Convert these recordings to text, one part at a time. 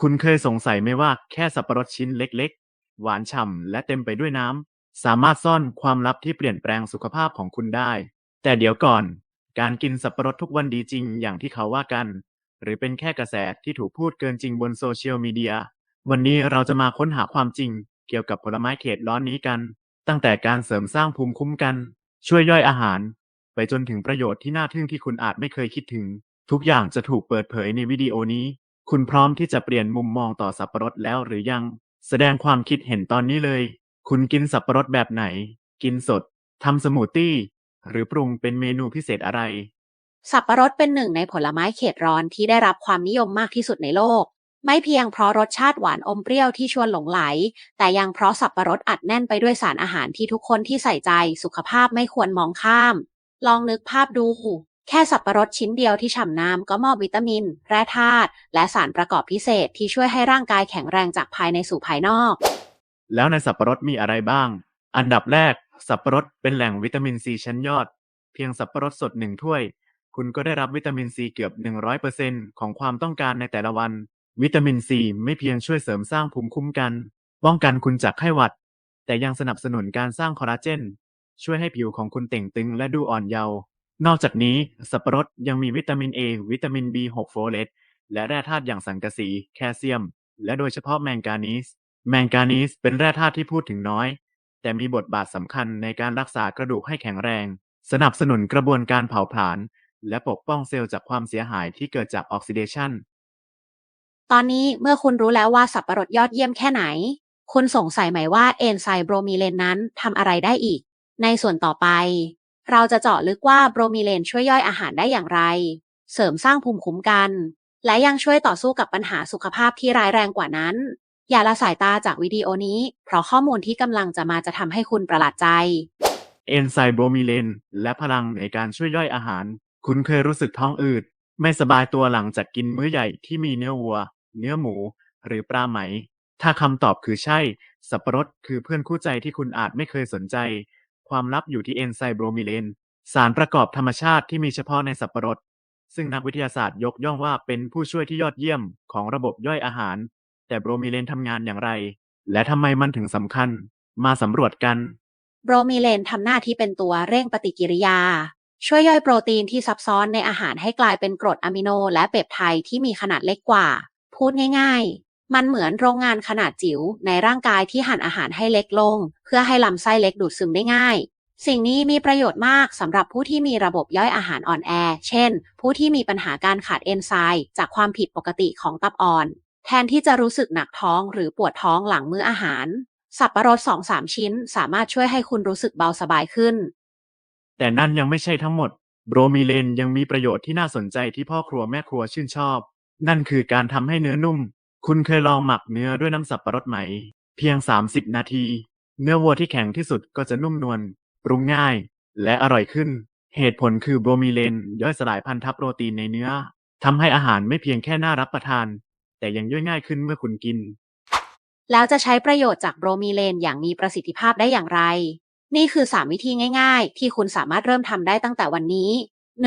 คุณเคยสงสัยไหมว่าแค่สับปะรดชิ้นเล็กๆ หวานฉ่ำและเต็มไปด้วยน้ำ สามารถซ่อนความลับที่เปลี่ยนแปลงสุขภาพของคุณได้ แต่เดี๋ยวก่อน การกินสับปะรดทุกวันดีจริงอย่างที่เขาว่ากัน หรือเป็นแค่กระแสที่ถูกพูดเกินจริงบนโซเชียลมีเดีย วันนี้เราจะมาค้นหาความจริง เกี่ยวกับผลไม้เขตร้อนนี้กัน ตั้งแต่การเสริมสร้างภูมิคุ้มกัน ช่วยย่อยอาหาร ไปจนถึงประโยชน์ที่น่าทึ่งที่คุณอาจไม่เคยคิดถึง ทุกอย่างจะถูกเปิดเผยในวิดีโอนี้ คุณพร้อมที่จะเปลี่ยนมุมมองต่อสับปะรดแล้วหรือยัง แสดงความคิดเห็นตอนนี้เลย คุณกินสับปะรดแบบไหน กินสดทำสมูทตี้ หรือปรุงเป็นเมนูพิเศษอะไร สับปะรดเป็นหนึ่งในผลไม้เขตร้อนที่ได้รับความนิยมมากที่สุดในโลก ไม่เพียงเพราะรสชาติหวานอมเปรี้ยวที่ชวนหลงไหล แต่ยังเพราะสับปะรดอัดแน่นไปด้วยสารอาหารที่ทุกคนที่ใส่ใจสุขภาพไม่ควรมองข้าม ลองนึกภาพดู แค่สับปะรดชิ้นเดียวที่ฉ่ำน้ำก็มอบวิตามิน แร่ธาตุและสารประกอบพิเศษที่ช่วยให้ร่างกายแข็งแรงจากภายในสู่ภายนอก แล้วในสับปะรดมีอะไรบ้าง อันดับแรก สับปะรดเป็นแหล่งวิตามินซีชั้นยอด เพียงสับปะรดสดหนึ่งถ้วย คุณก็ได้รับวิตามินซีเกือบ 100%ของความต้องการในแต่ละวัน วิตามินซีไม่เพียงช่วยเสริมสร้างภูมิคุ้มกัน ป้องกันคุณจากไข้หวัด แต่ยังสนับสนุนการสร้างคอลลาเจนช่วยให้ผิวของคุณเต่งตึงและดูอ่อนเยาว์ นอกจากนี้ สับปะรดยังมีวิตามิน A วิตามิน B6 โฟเลตและแร่ธาตุอย่างสังกะสี แคลเซียม และโดยเฉพาะแมงกานีส แมงกานีสเป็นแร่ธาตุที่พูดถึงน้อย แต่มีบทบาทสำคัญในการรักษากระดูกให้แข็งแรง สนับสนุนกระบวนการเผาผลาญและปกป้องเซลล์จากความเสียหายที่เกิดจากออกซิเดชันตอนนี้เมื่อคุณรู้แล้วว่าสับปะรดยอดเยี่ยมแค่ไหน คุณสงสัยไหมว่าเอนไซม์โบรมีเลนนั้นทำอะไรได้อีก ในส่วนต่อไป เราจะเจาะลึกว่าโบรมีเลนช่วยย่อยอาหารได้อย่างไร เสริมสร้างภูมิคุ้มกัน และยังช่วยต่อสู้กับปัญหาสุขภาพที่ร้ายแรงกว่านั้น อย่าละสายตาจากวิดีโอนี้ เพราะข้อมูลที่กำลังจะมาจะทำให้คุณประหลาดใจ เอนไซม์โบรมีเลนและพลังในการช่วยย่อยอาหาร คุณเคยรู้สึกท้องอืด ไม่สบายตัวหลังจากกินมื้อใหญ่ที่มีเนื้อวัว เนื้อหมู หรือปลาไหม ถ้าคำตอบคือใช่ สับปะรดคือเพื่อนคู่ใจที่คุณอาจไม่เคยสนใจ ความลับอยู่ที่เอนไซม์โบรมีเลนสารประกอบธรรมชาติที่มีเฉพาะในสับปะรด ซึ่งนักวิทยาศาสตร์ยกย่องว่าเป็นผู้ช่วยที่ยอดเยี่ยมของระบบย่อยอาหาร แต่โบรมีเลนทำงานอย่างไร และทำไมมันถึงสำคัญ มาสำรวจกัน โบรมีเลนทำหน้าที่เป็นตัวเร่งปฏิกิริยา ช่วยย่อยโปรตีนที่ซับซ้อนในอาหารให้กลายเป็นกรดอะมิโน และเปปไทด์ที่มีขนาดเล็กกว่า พูดง่าย มันเหมือนโรงงานขนาดจิ๋วในร่างกายที่หั่นอาหารให้เล็กลง เพื่อให้ลำไส้เล็กดูดซึมได้ง่าย สิ่งนี้มีประโยชน์มากสำหรับผู้ที่มีระบบย่อยอาหารอ่อนแอ เช่น ผู้ที่มีปัญหาการขาดเอนไซม์จากความผิดปกติของตับอ่อน แทนที่จะรู้สึกหนักท้องหรือปวดท้องหลังมื้ออาหาร สับปะรด2-3ชิ้นสามารถช่วยให้คุณรู้สึกเบาสบายขึ้น แต่นั่นยังไม่ใช่ทั้งหมดโบรมีเลนยังมีประโยชน์ที่น่าสนใจที่พ่อครัวแม่ครัวชื่นชอบ นั่นคือการทำให้เนื้อนุ่ม คุณเคยลองหมักเนื้อด้วยน้ำสับปะรดไหม เพียง 30 นาที เนื้อวัวที่แข็งที่สุดก็จะนุ่มนวลปรุงง่าย และอร่อยขึ้น เหตุผลคือโบรมีเลนย่อยสลายพันธะโปรตีนในเนื้อทำให้อาหารไม่เพียงแค่น่ารับประทาน แต่ยังย่อยง่ายขึ้นเมื่อคุณกิน แล้วจะใช้ประโยชน์จากโบรมีเลนอย่างมีประสิทธิภาพได้อย่างไร นี่คือ 3 วิธีง่าย ๆ ที่คุณสามารถเริ่มทำได้ตั้งแต่วันนี้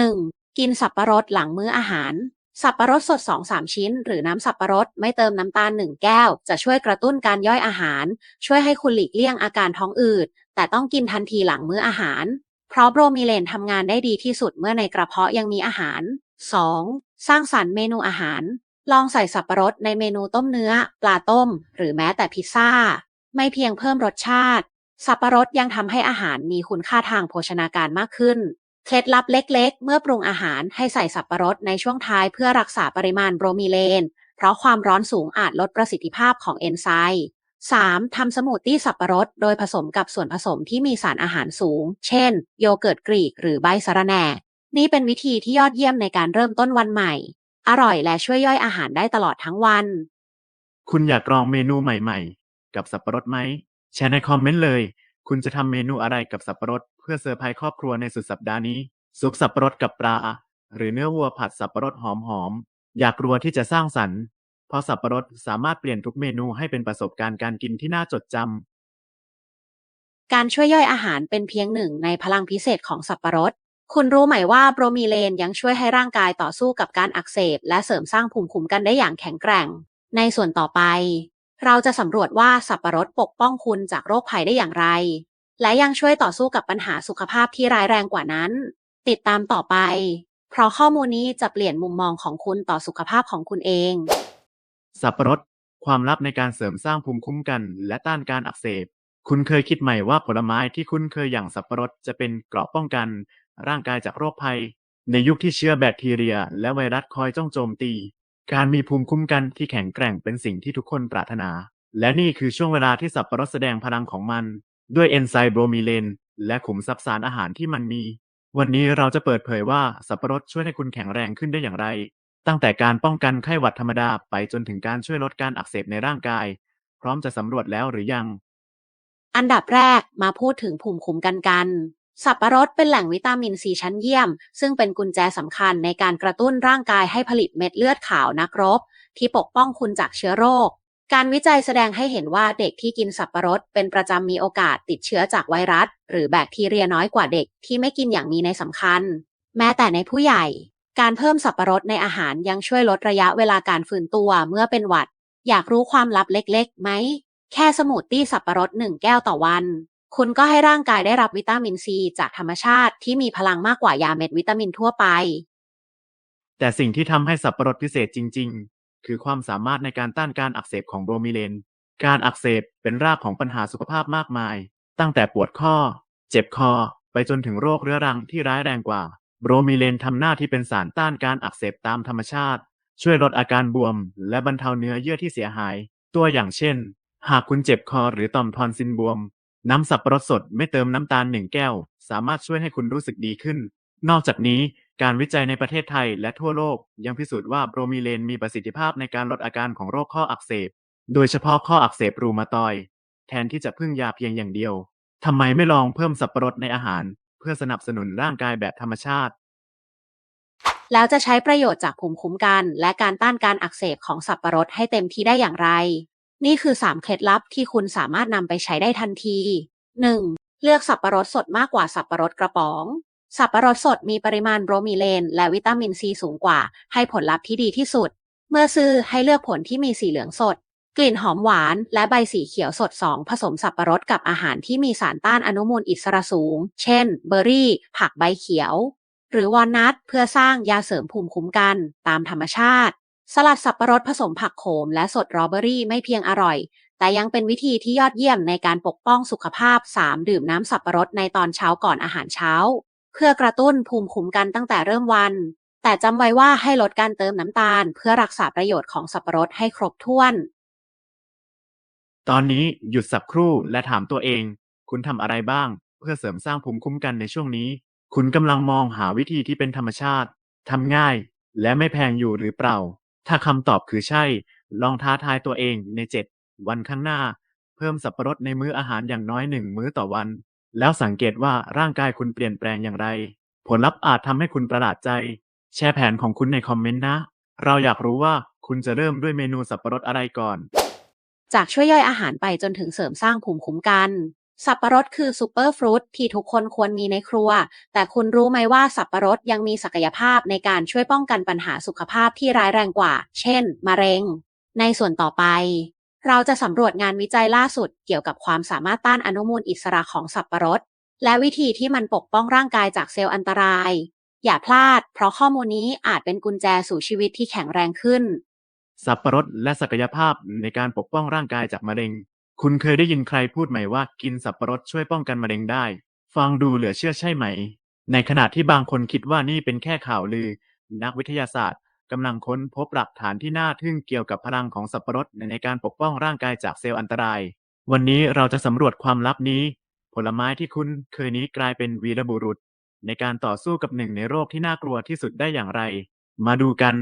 1. กินสับปะรดหลังมื้ออาหาร สับปะรดสด 2-3 ชิ้น หรือน้ำสับปะรดไม่เติมน้ำตาล 1 แก้ว จะช่วยกระตุ้นการย่อยอาหาร ช่วยให้คุณหลีกเลี่ยงอาการท้องอืด แต่ต้องกินทันทีหลังมื้ออาหาร เพราะโบรมีเลนทำงานได้ดีที่สุดเมื่อในกระเพาะยังมีอาหาร 2. สร้างสรรค์เมนูอาหาร ลองใส่สับปะรดในเมนูต้มเนื้อ ปลาต้ม หรือแม้แต่พิซซ่า ไม่เพียงเพิ่มรสชาติ สับปะรดยังทำให้อาหารมีคุณค่าทางโภชนาการมากขึ้น เคล็ดลับเล็กๆ เมื่อปรุงอาหารให้ใส่สับปะรดในช่วงท้ายเพื่อรักษาปริมาณโบรมีเลน เพราะความร้อนสูงอาจลดประสิทธิภาพของเอนไซม์ 3. ทำสมูทตี้สับปะรด โดยผสมกับส่วนผสมที่มีสารอาหารสูง เช่น โยเกิร์ตกรีกหรือใบสะระแหน่ นี่เป็นวิธีที่ยอดเยี่ยมในการเริ่มต้นวันใหม่ อร่อยและช่วยย่อยอาหารได้ตลอดทั้งวัน คุณอยากลองเมนูใหม่ๆ กับสับปะรดไหม แชร์ในคอมเมนต์เลย คุณจะทำเมนูอะไรกับสับปะรดเพื่อเซอร์ไพรส์ครอบครัวในสุดสัปดาห์นี้ ซุปสับปะรดกับปลา หรือเนื้อวัวผัดสับปะรดหอมๆ อยากรัวที่จะสร้างสรรค์ เพราะสับปะรดสามารถเปลี่ยนทุกเมนูให้เป็นประสบการณ์การกินที่น่าจดจำ การช่วยย่อยอาหารเป็นเพียงหนึ่งในพลังพิเศษของสับปะรด คุณรู้ไหมว่าโปรมีเลนยังช่วยให้ร่างกายต่อสู้กับการอักเสบ และเสริมสร้างภูมิคุ้มกันได้อย่างแข็งแกร่ง ในส่วนต่อไป เราจะสำรวจว่าสับปะรดปกป้องคุณจากโรคภัยได้อย่างไร และยังช่วยต่อสู้กับปัญหาสุขภาพที่ร้ายแรงกว่านั้น ติดตามต่อไป เพราะข้อมูลนี้จะเปลี่ยนมุมมองของคุณต่อสุขภาพของคุณเอง สับปะรด ความลับในการเสริมสร้างภูมิคุ้มกัน และต้านการอักเสบ คุณเคยคิดไหมว่าผลไม้ที่คุ้นเคยอย่างสับปะรดจะเป็นเกราะป้องกัน ร่างกายจากโรคภัย ในยุคที่เชื้อแบคทีเรีย และไวรัสคอยจ้องโจมตี การมีภูมิคุ้มกันที่แข็งแกร่งเป็นสิ่งที่ทุกคนปรารถนา และนี่คือช่วงเวลาที่สับปะรดแสดงพลังของมัน ด้วยเอนไซม์โบรมีเลน และขุมทรัพย์สารอาหารที่มันมี วันนี้เราจะเปิดเผยว่าสับปะรดช่วยให้คุณแข็งแรงขึ้นได้อย่างไร ตั้งแต่การป้องกันไข้หวัดธรรมดาไปจนถึงการช่วยลดการอักเสบในร่างกาย พร้อมจะสำรวจแล้วหรือยัง อันดับแรกมาพูดถึงภูมิคุ้มกันกัน สับปะรดเป็นแหล่งวิตามินซีชั้นเยี่ยม ซึ่งเป็นกุญแจสำคัญในการกระตุ้นร่างกายให้ผลิตเม็ดเลือดขาวนักรบ ที่ปกป้องคุณจากเชื้อโรค การวิจัยแสดงให้เห็นว่าเด็กที่กินสับปะรดเป็นประจำมีโอกาสติดเชื้อจากไวรัส หรือแบคทีเรียน้อยกว่าเด็กที่ไม่กินอย่างมีในสำคัญ แม้แต่ในผู้ใหญ่ การเพิ่มสับปะรดในอาหารยังช่วยลดระยะเวลาการฟื้นตัวเมื่อเป็นหวัด อยากรู้ความลับเล็กๆไหมแค่สมูทตี้สับปะรดหนึ่งแก้วต่อวัน คุณก็ให้ร่างกายได้รับวิตามินซีจากธรรมชาติที่มีพลังมากกว่ายาเม็ดวิตามินทั่วไป แต่สิ่งที่ทำให้สับปะรดพิเศษจริง ๆ คือความสามารถในการต้านการอักเสบของโบรมิเลน การอักเสบเป็นรากของปัญหาสุขภาพมากมาย ตั้งแต่ปวดข้อ เจ็บคอ ไปจนถึงโรคเรื้อรังที่ร้ายแรงกว่า โบรมิเลนทำหน้าที่เป็นสารต้านการอักเสบตามธรรมชาติ ช่วยลดอาการบวม และบรรเทาเนื้อเยื่อที่เสียหาย ตัวอย่างเช่น หากคุณเจ็บคอหรือต่อมทอนซิลบวม น้ำสับปะรดสดไม่เติมน้ำตาลหนึ่งแก้ว สามารถช่วยให้คุณรู้สึกดีขึ้น นอกจากนี้การวิจัยในประเทศไทยและทั่วโลก ยังพิสูจน์ว่าโบรมิเลนมีประสิทธิภาพในการลดอาการของโรคข้ออักเสบ โดยเฉพาะข้ออักเสบรูมาตอย แทนที่จะพึ่งยาเพียงอย่างเดียวทำไมไม่ลองเพิ่มสับปะรดในอาหาร เพื่อสนับสนุนร่างกายแบบธรรมชาติ แล้วจะใช้ประโยชน์จากภูมิคุ้มกัน และการต้านการอักเสบของสับปะรดให้เต็มที่ได้อย่างไร นี่คือ 3 เคล็ดลับที่คุณสามารถนำไปใช้ได้ทันที 1. เลือกสับปะรดสดมากกว่าสับปะรดกระป๋อง สับปะรดสดมีปริมาณโบรมีเลน และวิตามินซีสูงกว่า ให้ผลลัพธ์ที่ดีที่สุด เมื่อซื้อให้เลือกผลที่มีสีเหลืองสด กลิ่นหอมหวาน และใบสีเขียวสด 2 ผสมสับปะรดกับอาหารที่มีสารต้านอนุมูลอิสระสูง เช่น เบอร์รี่ ผักใบเขียว หรือวอลนัทเพื่อสร้างยาเสริมภูมิคุ้มกัน ตามธรรมชาติ สลัดสับปะรดผสมผักโขมและสดรอเบอรี่ไม่เพียงอร่อย แต่ยังเป็นวิธีที่ยอดเยี่ยมในการปกป้องสุขภาพ 3 ดื่มน้ำสับปะรดในตอนเช้าก่อนอาหารเช้า เพื่อกระตุ้นภูมิคุ้มกันตั้งแต่เริ่มวัน แต่จำไว้ว่าให้ลดการเติมน้ำตาล เพื่อรักษาประโยชน์ของสับปะรดให้ครบถ้วน ตอนนี้หยุดสักครู่และถามตัวเอง คุณทำอะไรบ้าง เพื่อเสริมสร้างภูมิคุ้มกันในช่วงนี้ คุณกำลังมองหาวิธีที่เป็นธรรมชาติทำง่าย และไม่แพงอยู่หรือเปล่า ถ้าคำตอบคือใช่ ลองท้าทายตัวเองใน 7 วันข้างหน้า เพิ่มสับปะรดในมื้ออาหารอย่างน้อยหนึ่งมื้อต่อวัน แล้วสังเกตว่าร่างกายคุณเปลี่ยนแปลงอย่างไร ผลลัพธ์อาจทำให้คุณประหลาดใจ แชร์แผนของคุณในคอมเมนต์นะ เราอยากรู้ว่าคุณจะเริ่มด้วยเมนูสับปะรดอะไรก่อน จากช่วยย่อยอาหารไปจนถึงเสริมสร้างภูมิคุ้มกัน สับปะรดคือซูเปอร์ฟรุตที่ทุกคนควรมีในครัว แต่คุณรู้ไหมว่าสับปะรดยังมีศักยภาพในการช่วยป้องกันปัญหาสุขภาพที่ร้ายแรงกว่า เช่น มะเร็ง ในส่วนต่อไป เราจะสำรวจงานวิจัยล่าสุดเกี่ยวกับความสามารถต้านอนุมูลอิสระของสับปะรด และวิธีที่มันปกป้องร่างกายจากเซลล์อันตราย อย่าพลาด เพราะข้อมูลนี้อาจเป็นกุญแจสู่ชีวิตที่แข็งแรงขึ้น สับปะรดและศักยภาพในการปกป้องร่างกายจากมะเร็ง คุณเคยได้ยินใครพูดไหมว่ากินสับปะรดช่วยป้องกันมะเร็งได้ ฟังดูเหลือเชื่อใช่ไหม ในขณะที่บางคนคิดว่านี่เป็นแค่ข่าวลือ นักวิทยาศาสตร์กำลังค้นพบหลักฐานที่น่าทึ่งเกี่ยวกับพลังของสับปะรดในการปกป้องร่างกายจากเซลล์อันตราย วันนี้เราจะสำรวจความลับนี้ ผลไม้ที่คุณเคยนี้กลายเป็นวีรบุรุษ ในการต่อสู้กับหนึ่งในโรคที่น่ากลัวที่สุดได้อย่างไร มาดูกัน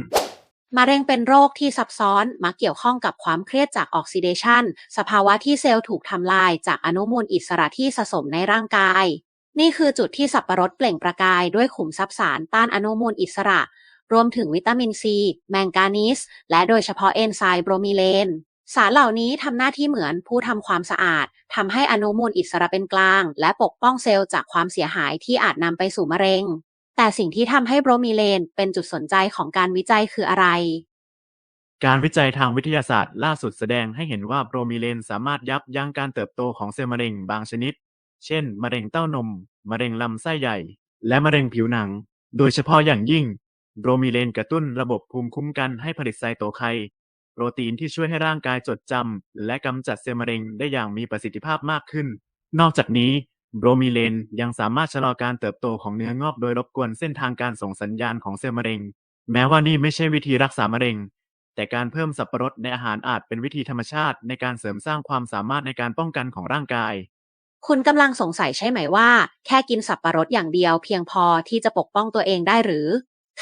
มะเร็งเป็นโรคที่ซับซ้อนมักเกี่ยวข้องกับความเครียดจากออกซิเดชันสภาวะที่เซลล์ถูกทำลายจากอนุมูลอิสระที่สะสมในร่างกาย นี่คือจุดที่สับปะรดเปล่งประกายด้วยขุมทรัพย์สารต้านอนุมูลอิสระ รวมถึงวิตามินซี แมงกานีส และโดยเฉพาะเอนไซม์โบรมีเลน สารเหล่านี้ทำหน้าที่เหมือนผู้ทำความสะอาดทำให้อนุมูลอิสระเป็นกลาง และปกป้องเซลล์จากความเสียหายที่อาจนำไปสู่มะเร็ง แต่สิ่งที่ทำให้โบรมีเลนเป็นจุดสนใจของการวิจัยคืออะไร การวิจัยทางวิทยาศาสตร์ล่าสุดแสดงให้เห็นว่าโบรมิเลนสามารถยับยั้งการเติบโตของเซลล์มะเร็งบางชนิด เช่น มะเร็งเต้านม มะเร็งลำไส้ใหญ่ และมะเร็งผิวหนัง โดยเฉพาะอย่างยิ่ง โบรมิเลนกระตุ้นระบบภูมิคุ้มกันให้ผลิตไซโตไคน์โปรตีนที่ช่วยให้ร่างกายจดจำและกำจัดเซลล์มะเร็งได้อย่างมีประสิทธิภาพมากขึ้น นอกจากนี้ โบรมิเลนยังสามารถชะลอการเติบโตของเนื้องอกโดยรบกวนเส้นทางการส่งสัญญาณของเซลล์มะเร็ง แม้ว่านี่ไม่ใช่วิธีรักษามะเร็ง แต่การเพิ่มสับปะรดในอาหารอาจเป็นวิธีธรรมชาติในการเสริมสร้างความสามารถในการป้องกันของร่างกาย คุณกำลังสงสัยใช่ไหมว่า แค่กินสับปะรดอย่างเดียวเพียงพอที่จะปกป้องตัวเองได้หรือ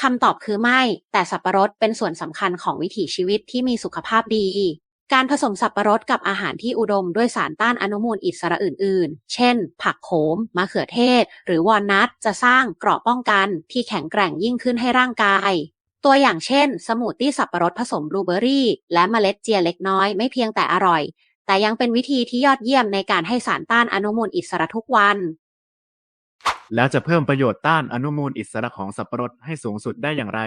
คำตอบคือไม่ แต่สับปะรดเป็นส่วนสำคัญของวิถีชีวิตที่มีสุขภาพดี การผสมสับปะรดกับอาหารที่อุดมด้วยสารต้านอนุมูลอิสระอื่น ๆ เช่น ผักโขม มะเขือเทศ หรือวอลนัทจะสร้างเกราะป้องกันที่แข็งแกร่งยิ่งขึ้นให้ร่างกาย ตัวอย่างเช่น สมูทตี้สับปะรดผสมบลูเบอรี่ และเมล็ดเจียเล็กน้อยไม่เพียงแต่อร่อย แต่ยังเป็นวิธีที่ยอดเยี่ยมในการให้สารต้านอนุมูลอิสระทุกวัน แล้วจะเพิ่มประโยชน์ต้านอนุมูลอิสระของสับปะรดให้สูงสุดได้อย่างไร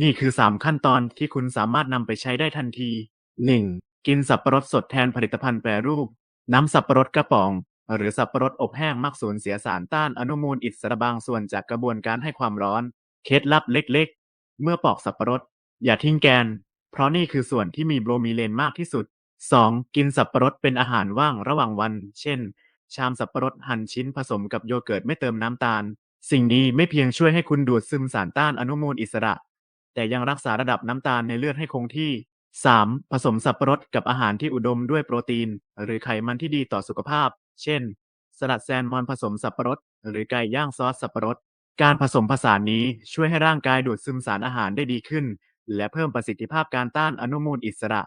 นี่คือ 3 ขั้นตอนที่คุณสามารถนำไปใช้ได้ทันที 1. กินสับปะรดสดแทนผลิตภัณฑ์แปรรูป น้ำสับปะรดกระป๋อง หรือสับปะรดอบแห้งมักสูญเสียสารต้านอนุมูลอิสระบางส่วนจากกระบวนการให้ความร้อน เคล็ดลับเล็กๆ เมื่อปอกสับปะรด อย่าทิ้งแกน เพราะนี่คือส่วนที่มีโบรมีเลนมากที่สุด 2. กินสับปะรดเป็นอาหารว่างระหว่างวัน เช่น ชามสับปะรดหั่นชิ้นผสมกับโยเกิร์ตไม่เติมน้ำตาล สิ่งนี้ไม่เพียงช่วยให้คุณดูดซึมสารต้านอนุมูลอิสระ แต่ยังรักษาระดับน้ำตาลในเลือดให้คงที่ 3. ผสมสับปะรดกับอาหารที่อุดมด้วยโปรตีน หรือไขมันที่ดีต่อสุขภาพ เช่น สลัดแซลมอนผสมสับปะรด หรือไก่ย่างซอสสับปะรด การผสมผสานนี้ช่วยให้ร่างกายดูดซึมสารอาหารได้ดีขึ้น และเพิ่มประสิทธิภาพการต้านอนุมูลอิสระ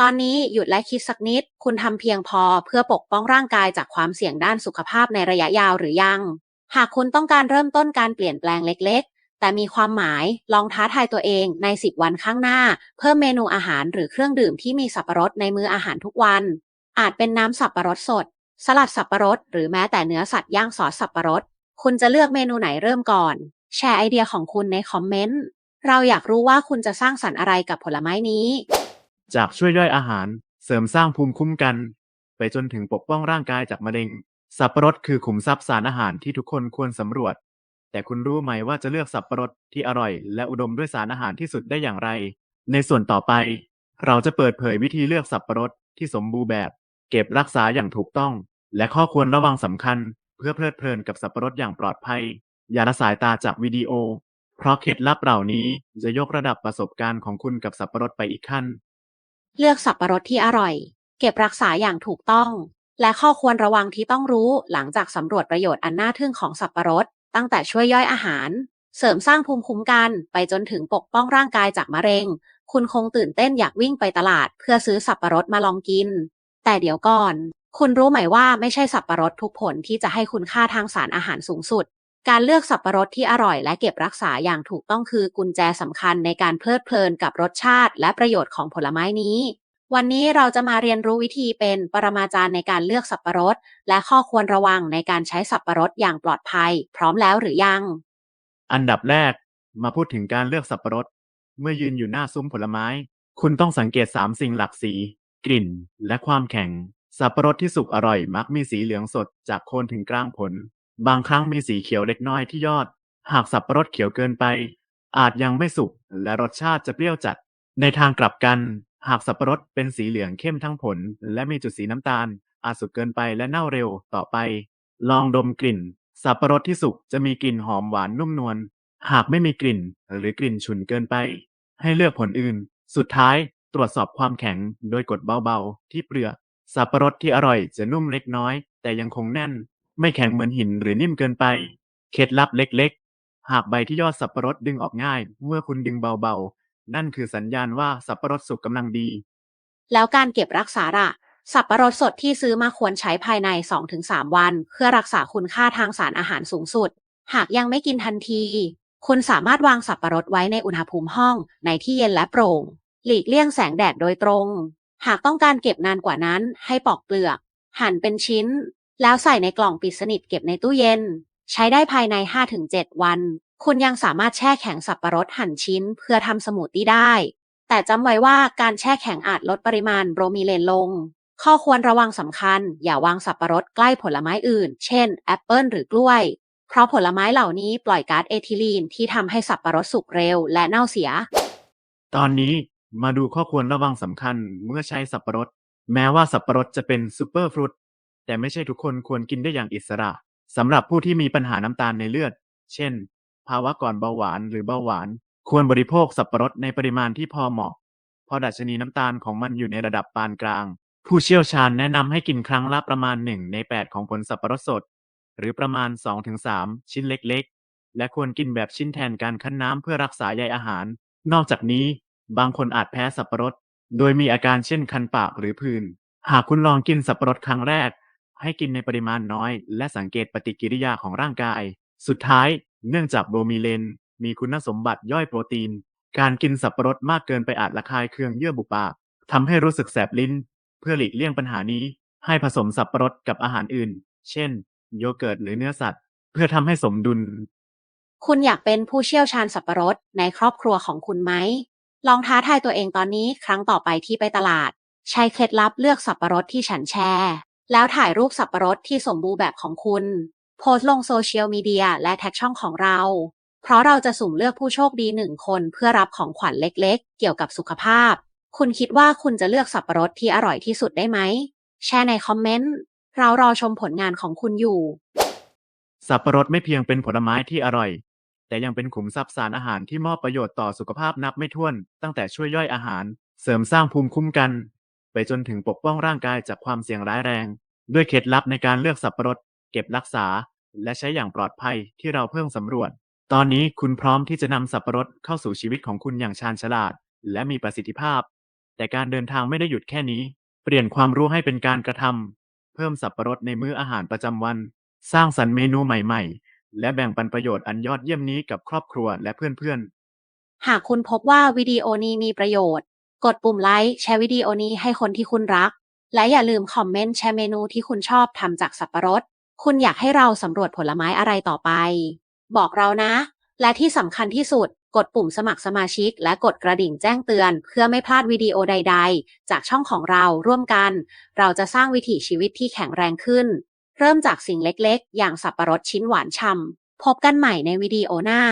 ตอนนี้หยุดและคิดสักนิด คุณทำเพียงพอเพื่อปกป้องร่างกายจากความเสี่ยงด้านสุขภาพในระยะยาวหรือยัง หากคุณต้องการเริ่มต้นการเปลี่ยนแปลงเล็ก แต่มีความหมายลองท้าทายตัวเองใน 10 วันข้างหน้า เพิ่มเมนูอาหารหรือเครื่องดื่มที่มีสับปะรดในมื้ออาหารทุกวัน อาจเป็นน้ำสับปะรดสด สลัดสับปะรด หรือแม้แต่เนื้อสัตว์ย่างซอสสับปะรด คุณจะเลือกเมนูไหนเริ่มก่อน แชร์ไอเดียของคุณในคอมเมนต์ เราอยากรู้ว่าคุณจะสร้างสรรค์อะไรกับผลไม้นี้ จากช่วยย่อยอาหารเสริมสร้างภูมิคุ้มกัน ไปจนถึงปกป้องร่างกายจากมะเร็ง สับปะรดคือขุมทรัพย์สารอาหารที่ทุกคนควรสำรวจ แต่คุณรู้ไหมว่าจะเลือกสับปะรดที่อร่อย และอุดมด้วยสารอาหารที่สุดได้อย่างไร ในส่วนต่อไป เราจะเปิดเผยวิธีเลือกสับปะรดที่สมบูรณ์แบบ เก็บรักษาอย่างถูกต้อง และข้อควรระวังสำคัญ เพื่อเพลิดเพลินกับสับปะรดอย่างปลอดภัย อย่าละสายตาจากวิดีโอ เพราะเคล็ดลับเหล่านี้จะยกระดับประสบการณ์ของคุณกับสับปะรดไปอีกขั้น เลือกสับปะรดที่อร่อย เก็บรักษาอย่างถูกต้อง และข้อควรระวังที่ต้องรู้หลังจากสำรวจประโยชน์อันน่าทึ่งของสับปะรด ตั้งแต่ช่วยย่อยอาหาร เสริมสร้างภูมิคุ้มกัน ไปจนถึงปกป้องร่างกายจากมะเร็ง คุณคงตื่นเต้นอยากวิ่งไปตลาด เพื่อซื้อสับปะรดมาลองกิน แต่เดี๋ยวก่อน คุณรู้ไหมว่าไม่ใช่สับปะรดทุกผลที่จะให้คุณค่าทางสารอาหารสูงสุด การเลือกสับปะรดที่อร่อยและเก็บรักษาอย่างถูกต้องคือกุญแจสำคัญในการเพลิดเพลินกับรสชาติ และประโยชน์ของผลไม้นี้ วันนี้เราจะมาเรียนรู้วิธีเป็นปรมาจารย์ในการเลือกสับปะรด และข้อควรระวังในการใช้สับปะรดอย่างปลอดภัย พร้อมแล้วหรือยัง อันดับแรกมาพูดถึงการเลือกสับปะรด เมื่อยืนอยู่หน้าซุ้มผลไม้ คุณต้องสังเกต 3 สิ่งหลักสี กลิ่น และความแข็ง สับปะรดที่สุกอร่อย มักมีสีเหลืองสดจากโคนถึงกลางผล บางครั้งมีสีเขียวเล็กน้อยที่ยอด หากสับปะรดเขียวเกินไป อาจยังไม่สุกและรสชาติจะเปรี้ยวจัด ในทางกลับกัน หากสับปะรดเป็นสีเหลืองเข้มทั้งผล และมีจุดสีน้ำตาล อาจสุกเกินไปและเน่าเร็วต่อไป ลองดมกลิ่น สับปะรดที่สุกจะมีกลิ่นหอมหวานนุ่มนวล หากไม่มีกลิ่น หรือกลิ่นฉุนเกินไป ให้เลือกผลอื่น สุดท้ายตรวจสอบความแข็งโดยกดเบาๆ ที่เปลือก สับปะรดที่อร่อยจะนุ่มเล็กน้อย แต่ยังคงแน่น ไม่แข็งเหมือนหินหรือนิ่มเกินไป เคล็ดลับเล็กๆ หากใบที่ยอดสับปะรดดึงออกง่าย เมื่อคุณดึงเบาๆ นั่นคือสัญญาณว่าสับปะรดสุกกำลังดี แล้วการเก็บรักษาล่ะ สับปะรดสดที่ซื้อมาควรใช้ภายใน 2-3 วัน เพื่อรักษาคุณค่าทางสารอาหารสูงสุด หากยังไม่กินทันที คุณสามารถวางสับปะรดไว้ในอุณหภูมิห้อง ในที่เย็นและโปร่ง หลีกเลี่ยงแสงแดดโดยตรง หากต้องการเก็บนานกว่านั้น ให้ปอกเปลือก หั่นเป็นชิ้น แล้วใส่ในกล่องปิดสนิทเก็บในตู้เย็น ใช้ได้ภายใน 5-7 วัน คุณยังสามารถแช่แข็งสับปะรดหั่นชิ้น เพื่อทำสมูทตี้ได้ แต่จำไว้ว่าการแช่แข็งอาจลดปริมาณโบรมีเลนลง ข้อควรระวังสำคัญ อย่าวางสับปะรดใกล้ผลไม้อื่น เช่นแอปเปิลหรือกล้วย เพราะผลไม้เหล่านี้ปล่อยก๊าซเอทิลีนที่ทำให้สับปะรดสุกเร็วและเน่าเสีย ตอนนี้มาดูข้อควรระวังสำคัญเมื่อใช้สับปะรด แม้ว่าสับปะรดจะเป็นซูเปอร์ฟรุตแต่ไม่ใช่ทุกคนควรกินได้อย่างอิสระสำหรับผู้ที่มีปัญหาน้ำตาลในเลือด เช่น ภาวะก่อนเบาหวานหรือเบาหวาน ควรบริโภคสับปะรดในปริมาณที่พอเหมาะเพราะดัชนีน้ำตาลของมันอยู่ในระดับปานกลาง ผู้เชี่ยวชาญแนะนำให้กินครั้งละประมาณ 1 ใน 8 ของผลสับปะรดสด หรือประมาณ 2-3 ชิ้นเล็กๆ และควรกินแบบชิ้นแทนการคั้นน้ำเพื่อรักษาใยอาหาร นอกจากนี้ บางคนอาจแพ้สับปะรด โดยมีอาการเช่นคันปากหรือผื่นหากคุณลองกินสับปะรดครั้งแรกให้กินในปริมาณน้อย และสังเกตปฏิกิริยาของร่างกาย สุดท้าย เนื่องจากโบรมีเลน มีคุณสมบัติย่อยโปรตีน การกินสับปะรดมากเกินไปอาจระคายเคืองเยื่อบุปากทำให้รู้สึกแสบลิ้น เพื่อหลีกเลี่ยงปัญหานี้ ให้ผสมสับปะรดกับอาหารอื่น เช่น โยเกิร์ตหรือเนื้อสัตว์ เพื่อทำให้สมดุล คุณอยากเป็นผู้เชี่ยวชาญสับปะรดในครอบครัวของคุณไหม ลองท้าทายตัวเองตอนนี้ครั้งต่อไปที่ไปตลาด ใช้เคล็ดลับเลือกสับปะรดที่ฉันแชร์ แล้วถ่ายรูปสับปะรดที่สมบูรณ์แบบของคุณ โพสต์ลงโซเชียลมีเดียและแท็กช่องของเรา เพราะเราจะสุ่มเลือกผู้โชคดีหนึ่งคนเพื่อรับของขวัญเล็กๆ เกี่ยวกับสุขภาพ คุณคิดว่าคุณจะเลือกสับปะรดที่อร่อยที่สุดได้ไหม แชร์ในคอมเมนต์ เรารอชมผลงานของคุณอยู่ สับปะรดไม่เพียงเป็นผลไม้ที่อร่อย แต่ยังเป็นขุมทรัพย์สารอาหารที่มอบประโยชน์ต่อสุขภาพนับไม่ถ้วน ตั้งแต่ช่วยย่อยอาหาร เสริมสร้างภูมิคุ้มกัน ไปจนถึงปกป้องร่างกายจากความเสี่ยงร้ายแรง ด้วยเคล็ดลับในการเลือกสับปะรด เก็บรักษา และใช้อย่างปลอดภัยที่เราเพิ่งสำรวจ ตอนนี้คุณพร้อมที่จะนำสับปะรดเข้าสู่ชีวิตของคุณอย่างชาญฉลาด และมีประสิทธิภาพ แต่การเดินทางไม่ได้หยุดแค่นี้ เปลี่ยนความรู้ให้เป็นการกระทำเพิ่มสับปะรดในมื้ออาหารประจำวัน สร้างสรรค์เมนูใหม่ๆ และแบ่งปันประโยชน์อันยอดเยี่ยมนี้กับครอบครัวและเพื่อนๆ หากคุณพบว่าวิดีโอนี้มีประโยชน์ กดปุ่มไลค์แชร์วิดีโอนี้ให้คนที่คุณรัก และอย่าลืมคอมเมนต์แชร์เมนูที่คุณชอบทำจากสับปะรด คุณอยากให้เราสำรวจผลไม้อะไรต่อไป บอกเรานะ และที่สำคัญที่สุด กดปุ่มสมัครสมาชิก และกดกระดิ่งแจ้งเตือน เพื่อไม่พลาดวิดีโอใด ๆ จากช่องของเราร่วมกัน เราจะสร้างวิถีชีวิตที่แข็งแรงขึ้น เริ่มจากสิ่งเล็กๆ อย่างสับปะรดชิ้นหวานช่ำพบกันใหม่ในวิดีโอหน้า